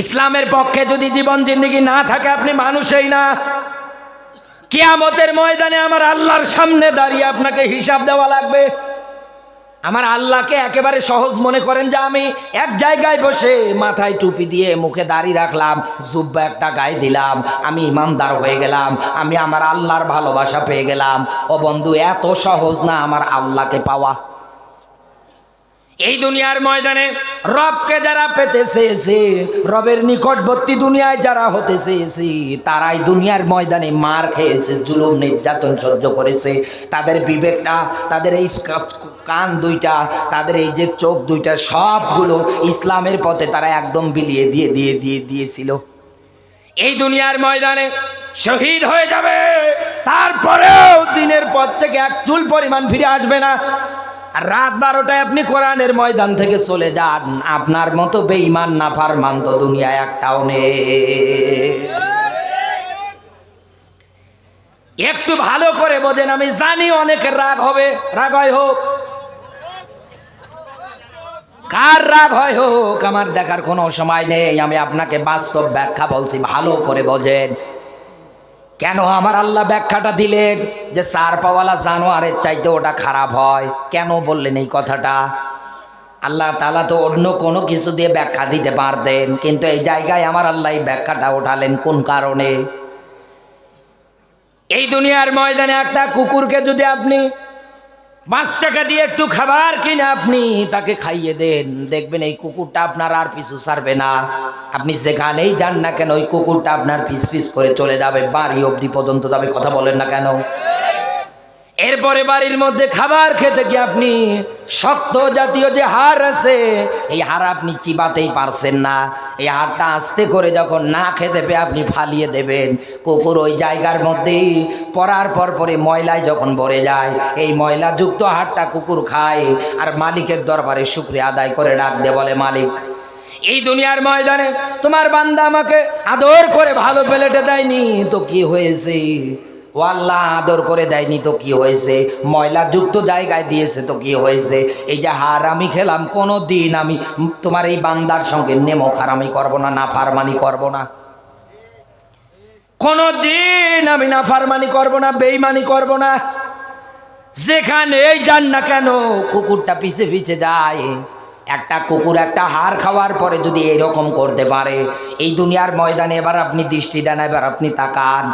ইসলামের পক্ষে যদি জীবন জিন্দগি না থাকে, আপনি মানুষই না। কিয়ামতের ময়দানে আমার আল্লাহর সামনে দাঁড়িয়ে আপনাকে হিসাব দেওয়া লাগবে। আমার আল্লাহকে একেবারে সহজ মনে করেন যে আমি এক জায়গায় বসে মাথায় টুপি দিয়ে মুখে দাড়ি রাখলাম, জুব্বা একটা গায়ে দিলাম, আমি ইমানদার হয়ে গেলাম, আমি আমার আল্লাহর ভালোবাসা পেয়ে গেলাম। ও বন্ধু, এত সহজ না আমার আল্লাহকে পাওয়া। এই দুনিয়ার ময়দানে রবকে যারা পেতে চেয়েছে, রবের নিকটবর্তী দুনিয়ায় যারা হতে চেয়েছে, তারাই দুনিয়ার ময়দানে মার খেয়েছে, জুলুম, নির্যাতন সহ্য করেছে। তাদের বিবেকটা, তাদের এই কান দুইটা, তাদের এই যে চোখ দুইটা, সবগুলো ইসলামের পথে তারা একদম বিলিয়ে দিয়ে দিয়ে দিয়ে, দিয়েছিল। এই দুনিয়ার ময়দানে শহীদ হয়ে যাবে, তারপরেও দিনের পর থেকে এক চুল পরিমাণ ফিরে আসবে না। রাত বারোটায় আপনি কোরআনের ময়দান থেকে চলে যান। আপনার মতো বেঈমান না ফারমান তো দুনিয়ায় একটাও নেই। একটু ভালো করে বোঝেন, আমি জানি অনেকের রাগ হবে। রাগ হয় হোক। কার রাগ হয় হোক, আমার দেখার কোনো সময় নেই। আমি আপনাকে বাস্তব ব্যাখ্যা বলছি, ভালো করে বোঝেন। কেন আমার আল্লাহ ব্যাখ্যাটা দিলেন যে সার পাওয়ালা জানোয়ারের চাইতে ওটা খারাপ হয়? কেন বললেন এই কথাটা? আল্লাহ তালা তো অন্য কোনো কিছু দিয়ে ব্যাখ্যা দিতে পারতেন, কিন্তু এই জায়গায় আমার আল্লাহ এই ব্যাখ্যাটা ওঠালেন কোন কারণে? এই দুনিয়ার ময়দানে একটা কুকুরকে যদি আপনি পাঁচ টাকা দিয়ে একটু খাবার কিনে আপনি, তাকে খাইয়ে দেন। দেখবেন এই কুকুরটা আপনার আর পিছু ছাড়বে না। আপনি যেখানেই যান না কেন, ওই কুকুরটা আপনার ফিস ফিস করে চলে যাবে, বাড়ি অবধি পর্যন্ত যাবে কথা বলেন না কেন। এরপরে বাড়ির মধ্যে খাবার খেতে কি আপনি শক্ত জাতীয় যে হাড় আছে, এই হাড় আপনি চিবাতেই পারছেন না। এই হাড়টা আস্তে করে যখন না খেতে পেয়ে আপনি ফালিয়ে দেবেন, কুকুর ওই জায়গার মধ্যেই পরার পর পরে ময়লায় যখন ভরে যায়, এই ময়লাযুক্ত হাড়টা কুকুর খায় আর মালিকের দরবারে শুক্রিয়া আদায় করে ডাক দে বলে, মালিক, এই দুনিয়ার ময়দানে তোমার বান্দা আমাকে আদর করে ভালো প্লেটে দেয়নি, তো কি হয়েছে? ও আল্লাহ আদর করে দেয়নি তো কি হয়েছে? ময়লা যুক্ত জায়গায় দিয়েছে তো কি হয়েছে? এই যে হার আমি খেলাম, কোনো দিন আমি তোমার এই বান্দার সঙ্গে নেমো খারামি করব না না ফারমানি করব না। কোনো দিন আমি না ফারমানি করব না, বেইমানি করব না। যেখানে এই যান না কেন, কুকুরটা পিছে পিছে যায়। একটা কুকুর একটা হাড় খাওয়ার পরে যদি এরকম করতে পারে, এই দুনিয়ার ময়দানে এবার আপনি দৃষ্টি দেন, এবার আপনি তাকান।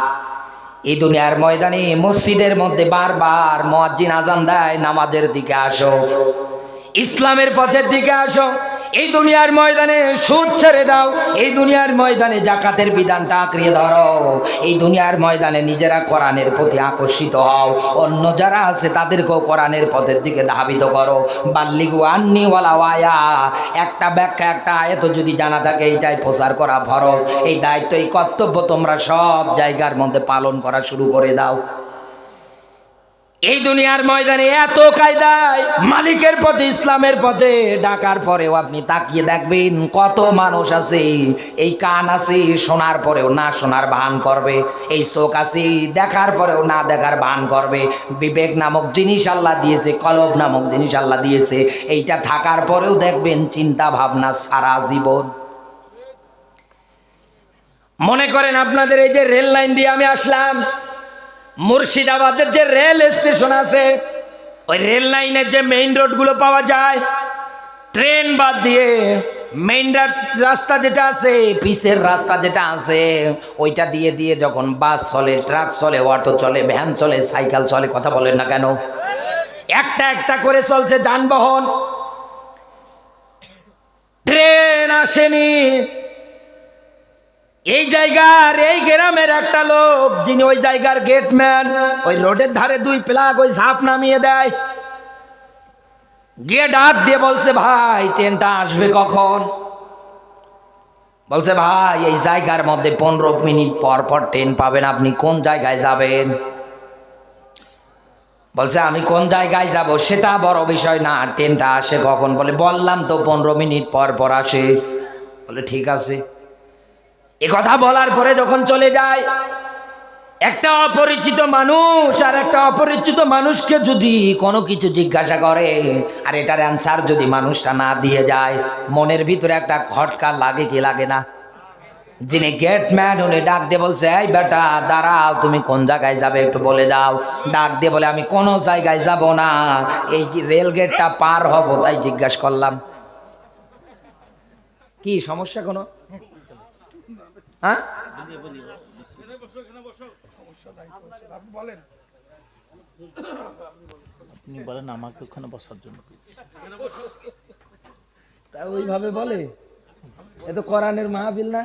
এই দুনিয়ার ময়দানে মসজিদের মধ্যে বারবার মোয়াজ্জিন আজান দেয়, নামাজের দিকে আসো, ইসলামের পথের দিকে আসো। এই দুনিয়ার ময়দানে সুদ ছেড়ে দাও, এই দুনিয়ার ময়দানে জাকাতের বিধানটা আঁকড়িয়ে ধরো। এই দুনিয়ার ময়দানে নিজেরা কোরআনের প্রতি আকর্ষিত হও, অন্য যারা আছে তাদেরকেও কোরআনের পথের দিকে ধাবিত করো। বাল্লিগু আন্নি ওয়ালা ওয়ায়া, একটা ব্যাখ্যা, একটা আয়ত যদি জানা থাকে, এইটাই প্রচার করা ফরজ। এই দায়িত্ব, এই কর্তব্য তোমরা সব জায়গার মধ্যে পালন করা শুরু করে দাও। এই দুনিয়ার ময়দানে এত কায়দায় মালিকের পথে, ইসলামের পথে, ডাকার পরেও আপনি তাকিয়ে দেখবেন কত মানুষ আছে, এই কান আছে, শোনার পরেও না শোনার ভান করবে, এই চোখ আছে, দেখার পরেও না দেখার ভান করবে, বিবেক নামক জিনিস আল্লাহ দিয়েছে, কলব নামক জিনিস আল্লাহ দিয়েছে, এইটা থাকার পরেও দেখবেন চিন্তা ভাবনা সারা জীবন। মনে করেন আপনাদের এই যে রেল লাইন দিয়ে আমি আসলাম মুর্শিদাবাদের যে রেল স্টেশন আছে, ওই রেল লাইনের যে মেইন রোডগুলো পাওয়া যায়, ট্রেন বাদ দিয়ে মেইন রাস্তা যেটা আছে, পিসের রাস্তা যেটা আছে, ওইটা দিয়ে দিয়ে যখন বাস চলে, ট্রাক চলে, অটো চলে, ভ্যান চলে, সাইকেল চলে, কথা বলেন না কেন? একটা একটা করে চলছে যানবাহন। ট্রেন আসেনি। এই জায়গার, এই গ্রামের একটা লোক, যিনি ওই জায়গার গেটম্যান, ওই রোডের ধারে দুই প্লাগ ওই ঝাঁপ নামিয়ে দেয়। গিয়ে ডাক দিয়ে বলছে, ভাই, ট্রেনটা আসবে কখন? বলছে, ভাই, এই জায়গার মধ্যে পনেরো মিনিট পর পর ট্রেন পাবেন। আপনি কোন জায়গায় যাবেন? বলছে, আমি কোন জায়গায় যাব সেটা বড় বিষয় না। ট্রেনটা আসে কখন? বলে, বললাম তো পনেরো মিনিট পর পর আসে। বলে, ঠিক আছে। এ কথা বলার পরে যখন চলে যায়, একটা অপরিচিত মানুষ আর একটা অপরিচিত মানুষকে যদি কোনো কিছু জিজ্ঞাসা করে, আর এটার অ্যান্সার যদি মানুষটা না দিয়ে যায়, মনের ভিতরে একটা খটকা লাগে কি লাগে না? যিনি গেটম্যান উনি ডাক দিয়ে বলছে, এই বেটা, দাঁড়াও, তুমি কোন জায়গায় যাবে একটু বলে দাও। ডাক দিয়ে বলে, আমি কোনো জায়গায় যাব না। এই রেল গেটটা পার হব? তাই জিজ্ঞাসা করলাম। কি, সমস্যা কোনো? হ্যাঁ? আপনি বলেন আমাকে ওখানে বসার জন্য। তা ওইভাবে বলে? এ তো কোরআনের মাহফিল না?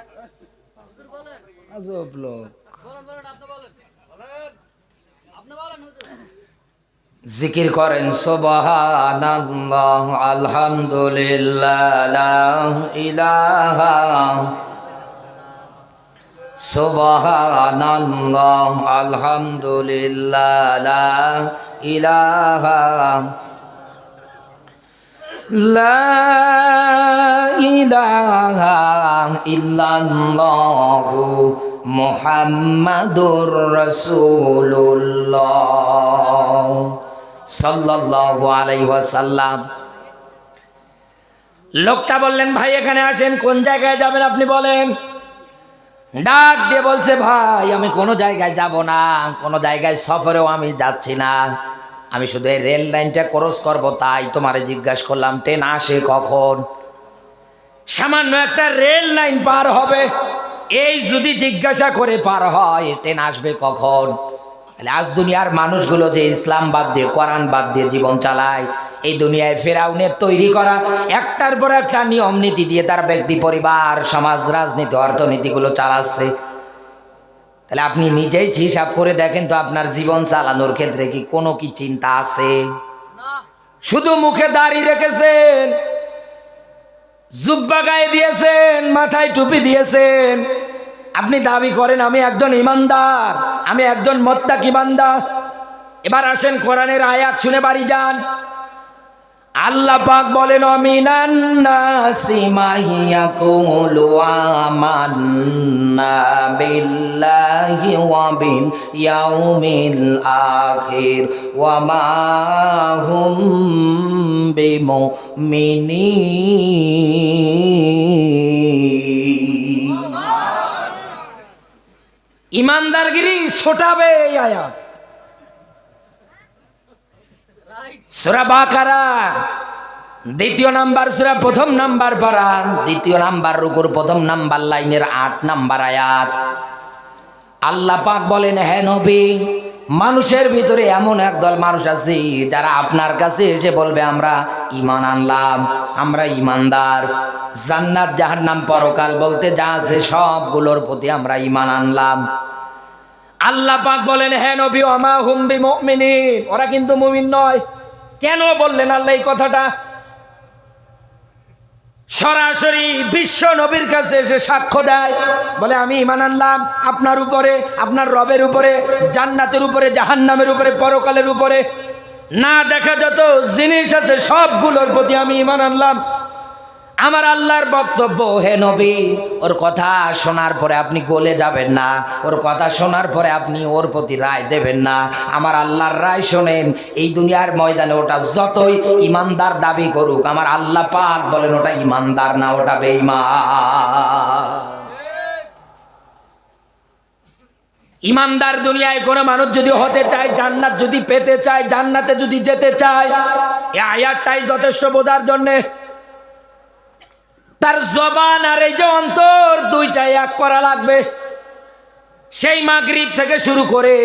আজব লোক। জিকির করেন সুবহানাল্লাহ আলহামদুলিল্লাহ লা ইলাহা সুবহানাল্লাহ, আলহামদুলিল্লাহ, লা ইলাহা লা ইলাহা ইল্লাল্লাহু মুহাম্মাদুর রাসূলুল্লাহ সাল্লাল্লাহু আলাইহি ওয়াসাল্লাম। লোকটা বললেন, ভাই, এখানে আসেন, কোন জায়গায় যাবেন আপনি বলেন? ডাক দিয়ে বলছে, ভাই, আমি কোনো জায়গায় যাব না, কোনো জায়গায় সফরেও আমি যাচ্ছি না। আমি শুধু এই রেল লাইনটা ক্রস করব, তাই তোমারে জিজ্ঞাসা করলাম, ট্রেন আসে কখন? সামান্য একটা রেল লাইন পার হবে। এই যদি জিজ্ঞাসা করে পার হয়, ট্রেন আসবে কখন? আজ দুনিয়ার মানুষগুলো যে ইসলাম বাদ দিয়ে, কোরআন বাদ দিয়ে জীবন চালায়, এই দুনিয়ায় ফেরাউনের তৈরি করা, একটার পর একটা নিয়ম নীতি দিয়ে তার ব্যক্তি, পরিবার, সমাজ, রাজনীতি, অর্থনীতিগুলো চালাচ্ছে। তাহলে আপনি নিজেই হিসাব করে দেখেন তো আপনার জীবন চালানোর ক্ষেত্রে কি কোনো কি চিন্তা আছে? শুধু মুখে দাঁড়িয়ে রেখেছেন, জুব্বা গায়ে দিয়েছেন, মাথায় টুপি দিয়েছেন আপনি দাবি করেন, আমি একজন ইমানদার, আমি একজন মত্তাক ইমানদার এবার আসেন কোরআনের আয়াত, শুনে বাড়ি যান। আল্লাহ পাক বলেন অমিনান্নাসি মাইয়াকুলু আমান্না বিল্লাহি ওয়া বিল ইয়াউমিল আখির ওয়া মা হুম বিমুমিনিন। ইমানদারগিরি ছোটাবে এই আয়াত। সুরা বাকারা, দ্বিতীয় নাম্বার সুরা, প্রথম নাম্বার পারা দ্বিতীয় নাম্বার রুকুর প্রথম নাম্বার লাইনের আট নাম্বার আয়াত। আল্লাহ পাক বলেন হ্যাঁ নবী মানুষের ভিতরে এমন একদল মানুষ আছে, যারা আপনার কাছে এসে বলবে, আমরা ইমান আনলাম, আমরা ইমানদার জান্নাত যাহার নাম পরকাল বলতে যা আছে সবগুলোর প্রতি আমরা ইমান আনলাম। আল্লাহ পাক বলেন হ্যাঁ নবী আমা হুম্বি মুমিনিন ওরা কিন্তু মুমিন নয়। কেন বললেন আল্লাহ এই কথাটা? সরাসরি বিশ্ব নবীর কাছে এসে সাক্ষ্য দেয়। বলে, আমি ইমান আনলাম। আপনার উপরে, আপনার রবের উপরে, জান্নাতের উপরে, জাহান্নামের উপরে, পরকালের উপরে। না দেখা যত জিনিস আছে, সবগুলোর প্রতি আমি ইমান আনলাম। আমার আল্লাহর বক্তব্য, হে নবী, ওর কথা শোনার পরে আপনি গলে যাবেন না, ওর কথা শোনার পরে আপনি ওর প্রতি রায় দেবেন না। আমার আল্লাহর রায় শোনেন, এই দুনিয়ার ময়দানে ওটা যতই ইমানদার দাবি করুক, আমার আল্লাহ পাক বলেন ওটা ইমানদার না, ওটা বেঈমান। ইমানদার দুনিয়ায় কোনো মানুষ যদি হতে চায়, জান্নাত যদি পেতে চায়, জান্নাতে যদি যেতে চায়, এই আয়াতটাই যথেষ্ট বোঝার জন্যে তার জবান আর এই যে অন্তর দুইটাই এক করা লাগবে। সেই মাগরিব থেকে শুরু করে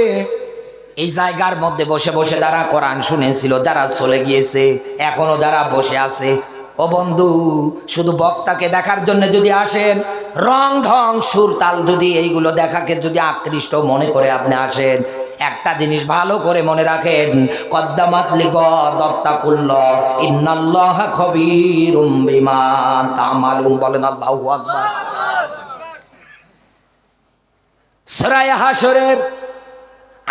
এই জায়গার মধ্যে বসে বসে যারা কোরআন শুনেছিল যারা চলে গিয়েছে, এখনও যারা বসে আছে। ও বন্ধু, শুধু বক্তাকে দেখার জন্য যদি আসেন, রং ঢং, সুর তাল যদি এইগুলো দেখাকে যদি আকৃষ্ট মনে করে আপনি আসেন, একটা জিনিস ভালো করে মনে রাখেন কদ্দামাতলি গত্তাকুল্ল ইন্নাল্লাহ খবিরুম বিমা তামালুম বলেন আল্লাহু সরাই হাসরের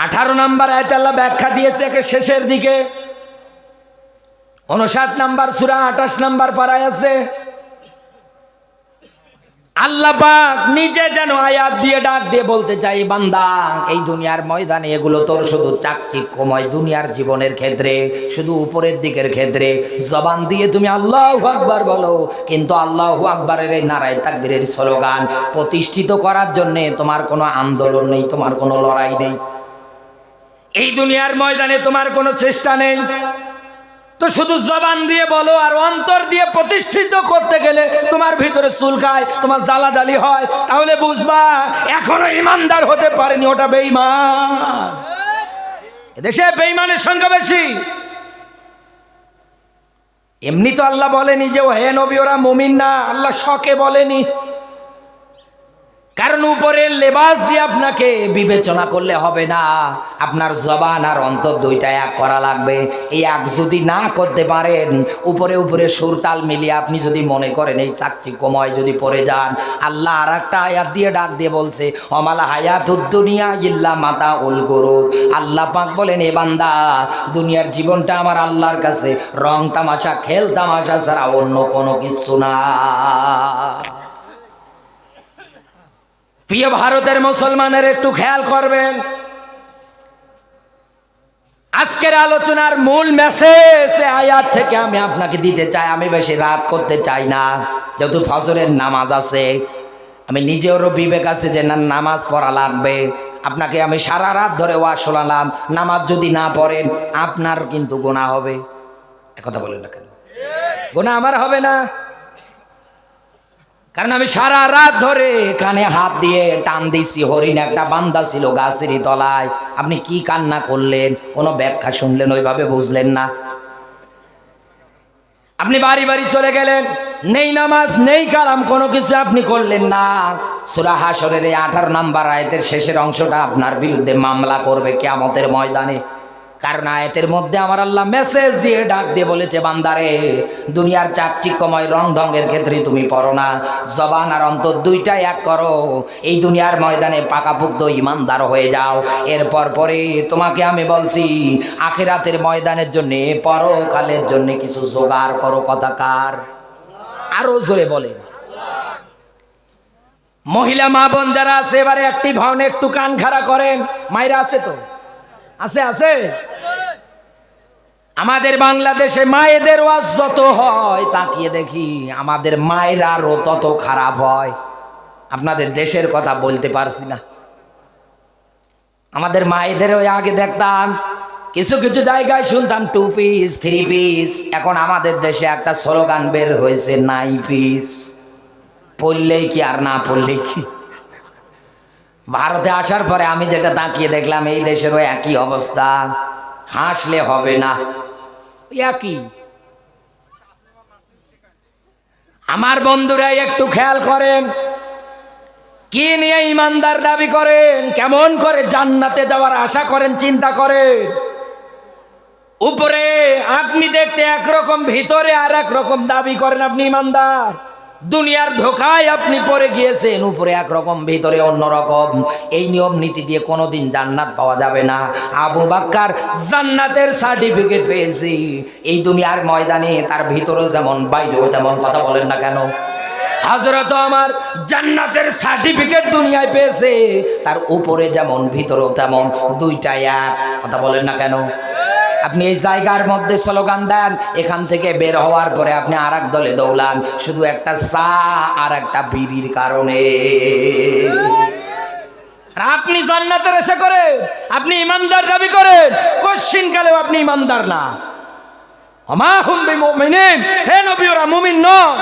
আঠারো নাম্বার আয়তে আল্লাহ ব্যাখ্যা দিয়েছে, একে শেষের দিকে। উনষাট নাম্বার সুরা, আঠাশ নাম্বার পাড়ায় আছে। আল্লাহ পাক নিজে যেন আয়াত দিয়ে ডাক দিয়ে বলতে চাই বান্দা, এই দুনিয়ার ময়দানে এগুলো তোর শুধু চাকচিক্যময় দুনিয়ার জীবনের ক্ষেত্রে, শুধু উপরের দিকের ক্ষেত্রে। জবান দিয়ে তুমি আল্লাহ আকবার বলো। কিন্তু আল্লাহ আকবরের এই নারায় তাকবীরের স্লোগান প্রতিষ্ঠিত করার জন্যে তোমার কোনো আন্দোলন নেই, তোমার কোনো লড়াই নেই। এই দুনিয়ার ময়দানে তোমার কোনো চেষ্টা নেই। তো শুধু জবান দিয়ে বলো আর অন্তর দিয়ে প্রতিষ্ঠিত করতে গেলে তোমার ভিতরে চুলকায় তোমার জ্বালাজালি হয়। তাহলে বুঝবা, এখনও ইমানদার হতে পারেনি ওটা বেইমান দেশে বেইমানের সংখ্যা বেশি। এমনি তো আল্লাহ বলেনি যে, ও হে নবী, ওরা মুমিন না। আল্লাহ শকে বলেনি। কারণ উপরের লেবাস দিয়ে আপনাকে বিবেচনা করলে হবে না। আপনার জবান আর অন্তর দুইটা এক করা লাগবে। এই এক যদি না করতে পারেন, উপরে উপরে সুরতাল মিলিয়ে আপনি যদি মনে করেন এই চাকচিক্যময় যদি পড়ে যান, আল্লাহ আর একটা আয়াত দিয়ে ডাক দিয়ে বলছে, অমালা হায়াত দুনিয়া ইল্লা মাতা উল গরুর আল্লাহ পাক বলেন, এ বান্দা, দুনিয়ার জীবনটা আমার আল্লাহর কাছে। রং তামাশা, খেল তামাশা ছাড়া অন্য কোনো কিছু না। প্রিয় ভারতের মুসলমানের একটু খেয়াল করবেন। আজকের আলোচনার মূল মেসেজ আয়াত থেকে আমি আপনাকে দিতে চাই, আমি বেশি রাত করতে চাই না। যেহেতু ফজরের নামাজ আছে, আমি নিজেরও বিবেক আছে যে না, নামাজ পড়া লাগবে। আপনাকে আমি সারা রাত ধরে ওয়া শোনালাম, নামাজ যদি না পড়েন আপনার কিন্তু গোনা হবে। একথা বলেন না কেন? গোনা আমার হবে না। কারণ আমি সারা রাত ধরে কানে হাত দিয়ে টান দিছি, হরিণ একটা বান্দা ছিল গাছেরই তলায়। আপনি কি কান্না করলেন? কোনো ব্যাখ্যা শুনলেন? ওইভাবে বুঝলেন না। আপনি বাড়ি বাড়ি চলে গেলেন। নেই নামাজ, নেই কালাম, কোনো কিছু আপনি করলেন না। সুরা হাসরের এই আঠারো নাম্বার আয়তের শেষের অংশটা আপনার বিরুদ্ধে মামলা করবে কেয়ামতের ময়দানে। কারণ আয়াতের মধ্যে আমার আল্লাহ মেসেজ দিয়ে ডাক দিয়ে বলেছে, বান্দারে, দুনিয়ার চাকচিক্যময় রং ঢঙ্গের ক্ষেত্রে তুমি পড়ো না। জবান আর অন্তর দুইটাই এক করো। এই দুনিয়ার ময়দানে পাকাপুক্ত ইমানদার হয়ে যাও। এরপর পরে তোমাকে আমি বলছি, আখেরাতের ময়দানের জন্যে, পরকালের জন্য কিছু জোগাড় করো কথাকার আরও জোরে বলে। মহিলা মা বোন যারা আছে, এবারে একটি ভাবনে একটু কান খাড়া করেন। মায়েরা আছে তো? আছে আছে? আমাদের বাংলাদেশে মায়েদের ওয়াজ যত হয়, তাকিয়ে দেখি আমাদের মায়ের আরও তত খারাপ হয়। আপনাদের দেশের কথা বলতে পারছি না। আমাদের মায়েদের ওই আগে দেখতাম, কিছু কিছু জায়গায় শুনতাম টু পিস থ্রি পিস এখন আমাদের দেশে একটা স্লোগান বের হয়েছে নাই পিস পড়লেই কি আর না পড়লেই কি? ভারতে আসার পরে আমি যেটা তাকিয়ে দেখলাম, এই দেশেরও একই অবস্থা। হাসলে হবে না। একই আমার বন্ধুরা একটু খেয়াল করেন। কি নিয়ে ইমানদার দাবি করেন? কেমন করে জান্নাতে যাওয়ার আশা করেন, চিন্তা করেন। উপরে আপনি দেখতে একরকম, ভিতরে আর রকম দাবি করেন আপনি ইমানদার। দুনিয়ার ধোকায় আপনি পরে গিয়েছেন, উপরে একরকম, ভিতরে অন্যরকম। এই নিয়ম নীতি দিয়ে কোনোদিন জান্নাত পাওয়া যাবে না। আবু বাক্কার জান্নাতের সার্টিফিকেট পেয়েছি। এই দুনিয়ার ময়দানে তার ভিতরেও যেমন, বাইরেও তেমন কথা বলেন না কেন? হজরত আমার জান্নাতের সার্টিফিকেট দুনিয়ায় পেয়েছে। তার উপরে যেমন, ভিতরেও তেমন, দুইটাই এক। কথা বলেন না কেন? আপনি এই জায়গার মধ্যে স্লোগান দেন, এখান থেকে বের হওয়ার পরে আপনি আর দলে দৌড়ান শুধু একটা চা আর একটা বিড়ির কারণে। আপনি জান্নাতের এসে করে আপনি ইমানদার দাবি করেন, কশ্চিন কালেও আপনি ইমানদার না। অমা হুম হে নবী ওরা মুমিন নয়